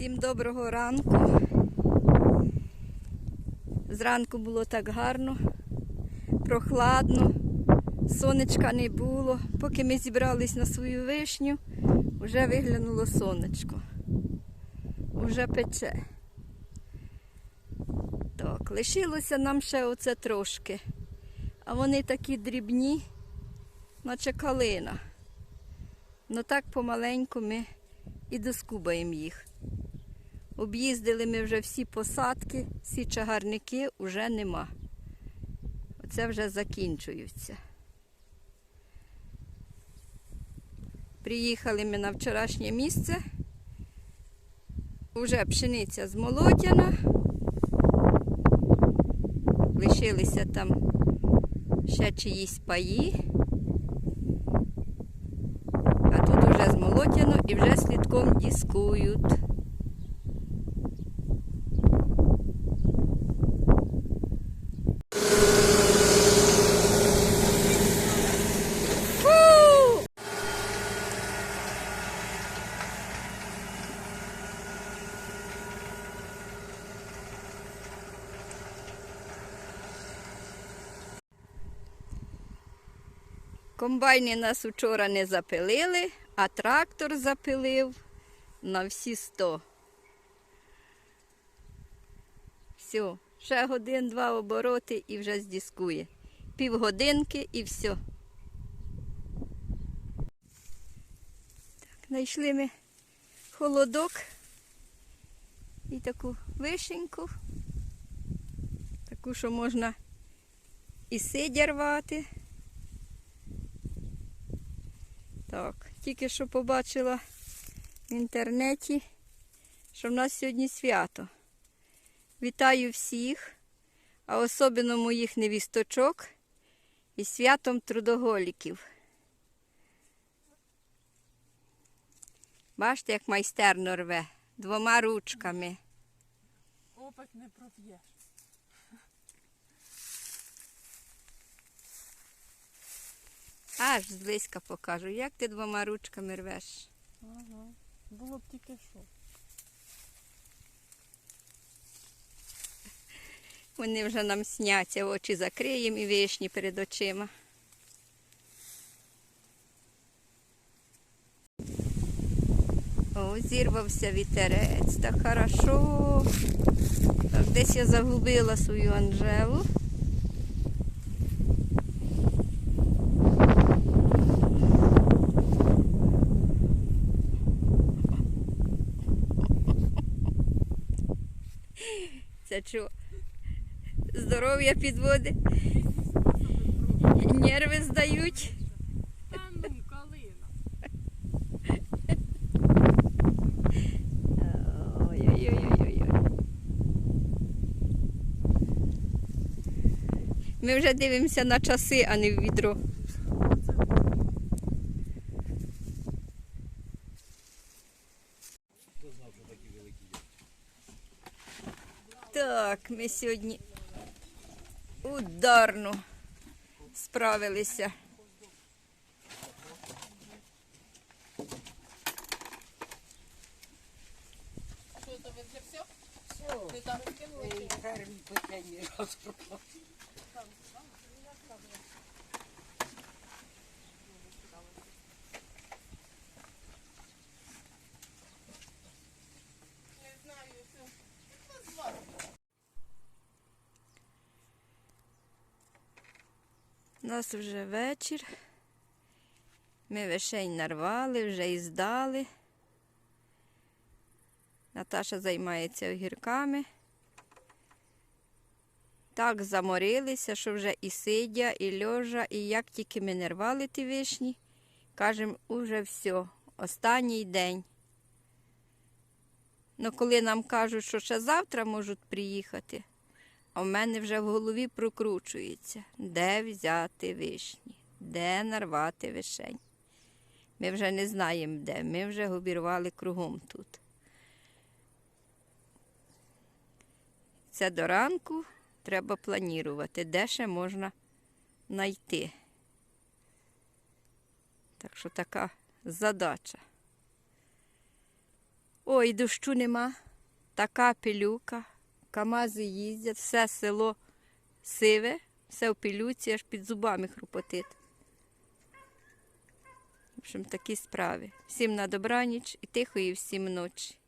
Всім доброго ранку. Зранку було так гарно, прохладно, сонечка не було. Поки ми зібрались на свою вишню, вже виглянуло сонечко. Уже пече. Так, лишилося нам ще оце трошки. А вони такі дрібні, наче калина. Ну так помаленьку ми і доскубаємо їх. Об'їздили ми вже всі посадки, всі чагарники вже нема. Оце вже закінчуються. Приїхали ми на вчорашнє місце. Уже пшениця змолотяна. Лишилися там ще чиїсь паї. А тут уже змолотяно і вже слідком дискують. Комбайни нас вчора не запилили, а трактор запилив на всі сто. Все, ще годин-два обороти і вже здіскує. Півгодинки і все. Так, знайшли ми холодок і таку вишеньку. Таку, що можна і сидя рвати. Так, тільки що побачила в інтернеті, що в нас сьогодні свято. Вітаю всіх, а особливо моїх невісточок із святом трудоголіків. Бачите, як майстерно рве двома ручками. Опик не проп'єш. Аж зблизька покажу, як ти двома ручками рвеш. Ага. Було б тільки що. Вони вже нам сняться, очі закриємо і вишні перед очима. О, зірвався вітерець, так хорошо. Так, десь я загубила свою Анжелу. Це що? Здоров'я підводить, нерви здають. Та ну, калина. Ой-ой-ой-ой-ой. Ми вже дивимося на часи, а не в відро. Так, ми сьогодні ударно справилися. Що то ви вже все? Ти там скинули? Не нас вже вечір. Ми вишень нарвали, вже і здали. Наташа займається огірками. Так заморилися, що вже і сидя, і льожа, і як тільки ми не рвали ті вишні, кажемо, уже все, останній день. Ну, коли нам кажуть, що ще завтра можуть приїхати, а в мене вже в голові прокручується, де взяти вишні, де нарвати вишень. Ми вже не знаємо де, ми вже обірвали кругом тут. Це до ранку треба планувати, де ще можна знайти. Так що така задача. Ой, дощу нема. Така пилюка. Камази їздять, все село сиве, все в пилюці, аж під зубами хрупотить. В общем, такі справи. Всім на добраніч і тихої всім ночі.